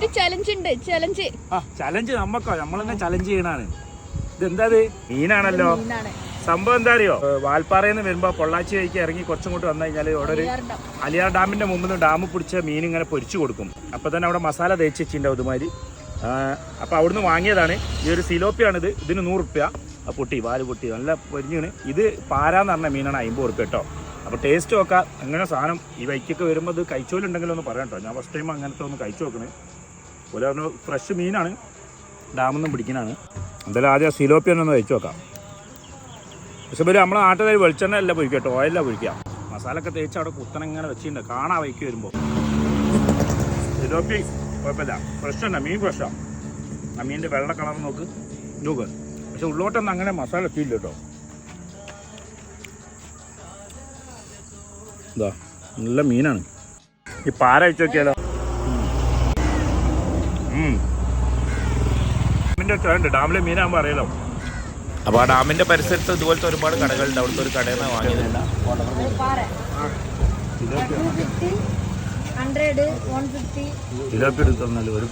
ഒരു ചലഞ്ച് ഉണ്ട് ചലഞ്ച് ആ ചലഞ്ച് നമ്മക്കോ? നമ്മൾ തന്നെ ചലഞ്ച് ചെയ്യണാണ്. ഇത് എന്താ മീനാണല്ലോ മീനാണ്. സംഭവം എന്താ അറിയോ വാൽപ്പാറയിൽ നിന്ന് വരുമ്പോ പൊള്ളാച്ചി വഴിക്ക് ഇറങ്ങി കുറച്ചും വന്നു കഴിഞ്ഞാൽ അവിടെ ഒരു അലിയാർ ഡാമിന്റെ മുമ്പിൽ നിന്ന് ഡാം പിടിച്ച മീൻ ഇങ്ങനെ പൊരിച്ചു കൊടുക്കും. അപ്പൊ തന്നെ അവിടെ മസാല തേച്ച് വെച്ചിട്ടുണ്ടാവും ഇതുമാതിരി അപ്പൊ അവിടുന്ന് വാങ്ങിയതാണ്. ഈ ഒരു സിലോപ്പിയാണിത്. ഇതിന് നൂറ് റുപ്യ. ആ പൊട്ടി വാൽ പൊട്ടി. നല്ല പൊരിഞ്ഞാണ്. ഇത് പാരാന്ന് പറഞ്ഞ മീനാണ് അമ്പത് റുപ്യ കേട്ടോ. അപ്പൊ ടേസ്റ്റ് നോക്കാം. അങ്ങനെ സാധനം ഈ വൈക്കൊക്കെ വരുമ്പോൾ ഇത് കഴിച്ചോലുണ്ടെങ്കിലൊന്ന് പറയാം കേട്ടോ ഞാൻ ഫസ്റ്റ് ടൈം അങ്ങനത്തെ ഒന്ന് കഴിച്ചു നോക്കണേ. പോലെ പറഞ്ഞു ഫ്രഷ് മീനാണ്. ഡാമിൽ നിന്നും പിടിക്കുന്നതാണ് എന്തായാലും ആദ്യം സിലോപ്പിയൻ ഒന്ന് വെച്ച് നോക്കാം. പക്ഷെ പേര് നമ്മളെ ആട്ടുകാർ വെളിച്ചെണ്ണ അല്ല പൊരിക്കുക ഓയിലല്ല പൊരിക്കുക. മസാലൊക്കെ തേച്ച് അവിടെ കുത്തനെ ഇങ്ങനെ വെച്ചിട്ടുണ്ട്. കാണാൻ വൈക്ക് വരുമ്പോൾ സിലോപ്പി കുഴപ്പമില്ല. ഫ്രഷ് തന്നെ. മീൻ ഫ്രഷാണ് ആ. മീനിന്റെ വെള്ള കളർ നോക്ക്. നോക്ക് പക്ഷെ ഉള്ളോട്ടൊന്നും അങ്ങനെ മസാല എത്തിയില്ല കേട്ടോ. ഇതാ നല്ല മീനാണ്. ഈ പാര വെച്ച് നോക്കിയാലോ? ഡാമിലെ മീനാകുമ്പോൾ അറിയാലോ. അപ്പോൾ ആ ഡാമിന്റെ പരിസരത്ത് ഇതുപോലത്തെ ഒരുപാട് കടകളുണ്ട്. അവിടുത്തെ ഒരു കടയിൽ നിന്ന് വാങ്ങിയിട്ടുണ്ട് ഹൺഡ്രഡ് വൺ ഫിഫ്റ്റി സിലോപ്പി ഒരു